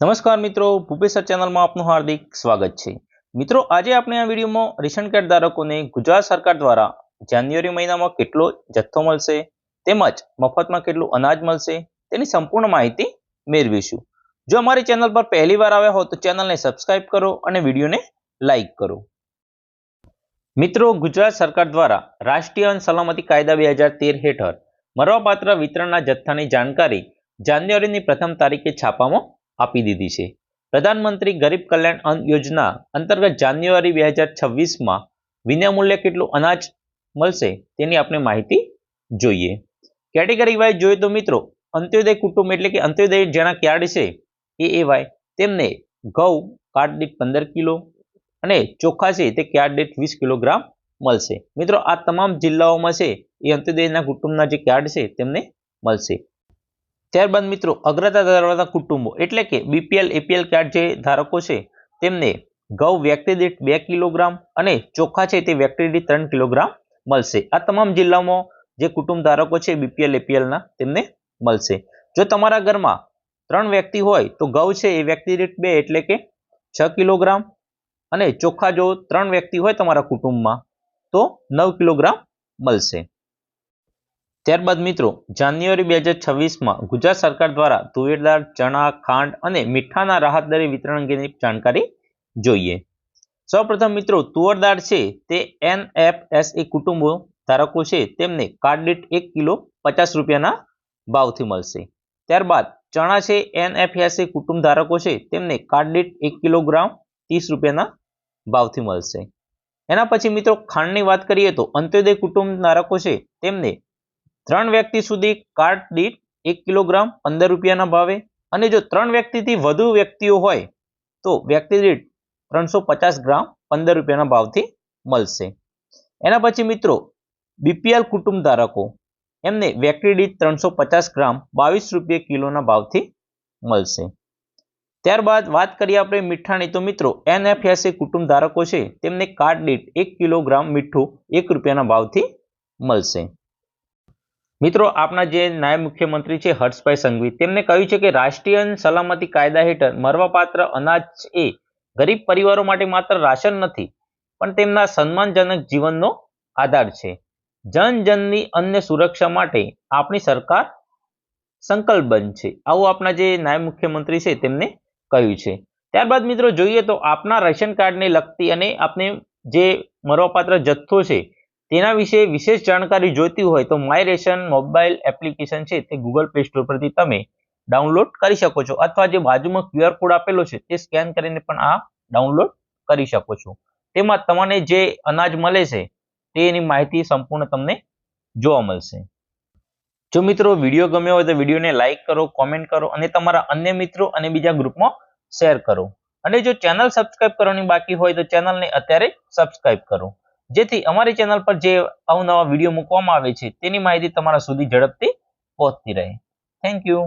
નમસ્કાર મિત્રો ભૂપેસર ચેનલમાં આપનું હાર્દિક સ્વાગત છે. મિત્રો, આજે આપણે આ વિડીયોમાં રેશન કાર્ડ ધારકોને ગુજરાત સરકાર દ્વારા જાન્યુઆરી મહિનામાં કેટલો જથ્થો મળશે, તેમજ મફતમાં કેટલું અનાજ મળશે, તેની સંપૂર્ણ માહિતી મેળવીશું. જો અમારી ચેનલ પર પહેલી વાર આવ્યા હો તો ચેનલને સબસ્ક્રાઇબ કરો અને વિડીયોને લાઇક કરો. મિત્રો, ગુજરાત સરકાર દ્વારા રાષ્ટ્રીય અન્ન સલામતી કાયદા બે હજાર તેર હેઠળ મરવાપાત્ર વિતરણના જથ્થાની જાણકારી જાન્યુઆરીની પ્રથમ તારીખે છાપામાં આપી દીધી છે. પ્રધાનમંત્રી ગરીબ કલ્યાણ અન્ન યોજના અંતર્ગત જાન્યુઆરી બે હજાર છવ્વીસમાં વિનામૂલ્યે કેટલું અનાજ મળશે તેની આપણે માહિતી જોઈએ. કેટેગરી વાઇઝ જોઈએ તો મિત્રો, અંત્યોદય કુટુંબ એટલે કે અંત્યોદય જેના કાર્ડ છે, એ એ વાય, તેમને ઘઉં, કાર્ડ દીઠ પંદર કિલો અને ચોખા છે તે કાર્ડ દીઠ વીસ કિલોગ્રામ મળશે. મિત્રો, આ તમામ જિલ્લાઓમાં છે, એ અંત્યોદયના કુટુંબના જે કાર્ડ છે તેમને મળશે. ત્યારબાદ મિત્રો અગ્રતા ધરાવતા કુટુંબો એટલે કે બીપીએલ એપીએલ કાર્ડ જે ધારકો છે, તેમને ઘઉં વ્યક્તિ દીઠ બે કિલોગ્રામ અને ચોખા છે તે વ્યક્તિ દીઠ ત્રણ કિલોગ્રામ મળશે. આ તમામ જિલ્લામાં જે કુટુંબ ધારકો છે બીપીએલ એપીએલના તેમને મળશે. જો તમારા ઘરમાં ત્રણ વ્યક્તિ હોય તો ઘઉં છે એ વ્યક્તિ દીઠ બે એટલે કે છ કિલોગ્રામ અને ચોખા જો ત્રણ વ્યક્તિ હોય તમારા કુટુંબમાં તો નવ કિલોગ્રામ મળશે. ત્યારબાદ મિત્રો, જાન્યુઆરી બે હજાર છવ્વીસમાં ગુજરાત સરકાર દ્વારા તુવેરદાળ, ચણા, ખાંડ અને મીઠાના રાહત દરે વિતરણ અંગેની જાણકારી જોઈએ. સૌપ્રથમ મિત્રો, તુવરદાળ છે તે એનએફએસએ કુટુંબો ધારકો છે, તેમને કાર્ડ દીઠ એક કિલો પચાસ રૂપિયાના ભાવથી મળશે. ત્યારબાદ, ચણા છે એનએફએસએ કુટુંબ ધારકો છે, તેમને કાર્ડ દીઠ એક કિલોગ્રામ ત્રીસ રૂપિયાના ભાવથી મળશે. એના પછી મિત્રો, ખાંડની વાત કરીએ તો અંત્યોદય કુટુંબ ધારકો છે, તેમને ત્રણ વ્યક્તિ સુધી કાર્ટ દીઠ એક કિલોગ્રામ પંદર રૂપિયાના ભાવે અને જો ત્રણ વ્યક્તિથી વધુ વ્યક્તિઓ હોય, તો વ્યક્તિ દીઠ ત્રણસો પચાસ ગ્રામ પંદર રૂપિયાના ભાવથી મળશે. એના પછી મિત્રો બીપીએલ કુટુંબ ધારકો, એમને વ્યક્તિ દીઠ ત્રણસો પચાસ ગ્રામ બાવીસ રૂપિયા કિલોના ભાવથી મળશે. ત્યારબાદ વાત કરીએ આપણે મીઠાની. તો મિત્રો, એનએફએસએ કુટુંબ ધારકો છે, તેમને કાર્ડ દીઠ એક કિલોગ્રામ મીઠું એક રૂપિયાના ભાવથી મળશે. મિત્રો, આપના જે નાયબ મુખ્યમંત્રી છે, હર્ષભાઈ સંઘવી, તેમને કહ્યું છે કે રાષ્ટ્રીય સલામતી કાયદા હેઠળ મરવાપાત્ર અનાજ એ ગરીબ પરિવારો માટે માત્ર રાશન નથી, પણ તેમના સન્માનજનક જીવનનો આધાર છે. જન જનની અન્ય સુરક્ષા માટે આપણી સરકાર સંકલ્પબંધ છે. આવું આપના જે નાયબ મુખ્યમંત્રી છે, તેમને કહ્યું છે. ત્યારબાદ મિત્રો, જોઈએ તો આપના રેશન કાર્ડને લગતી અને આપને જે મરવાપાત્ર જથ્થો છે તેના વિશે વિશેષ જાણકારી જોઈતી હોય તો માય રેશન મોબાઈલ એપ્લિકેશન છે તે ગૂગલ પ્લે સ્ટોર પરથી તમે ડાઉનલોડ કરી શકો છો. અથવા જે બાજુમાં ક્યુઆર કોડ આપેલો છે તે સ્કેન કરીને પણ આ ડાઉનલોડ કરી શકો છો. તેમાં તમને જે અનાજ મળે છે તેની માહિતી સંપૂર્ણ તમને જોવા મળશે. જો મિત્રો વીડિયો ગમ્યો હોય તો વિડીયોને લાઇક કરો, કોમેન્ટ કરો અને તમારા અન્ય મિત્રો અને બીજા ગ્રુપમાં શેર કરો. અને જો ચેનલ સબસ્ક્રાઇબ કરવાની બાકી હોય તો ચેનલને અત્યારે સબસ્ક્રાઇબ કરો. જેથી અમારી ચેનલ પર જે અવનવા વીડિયો મૂકવામાં આવે છે, તેની માહિતી તમારા સુધી ઝડપથી પહોંચતી રહે. Thank you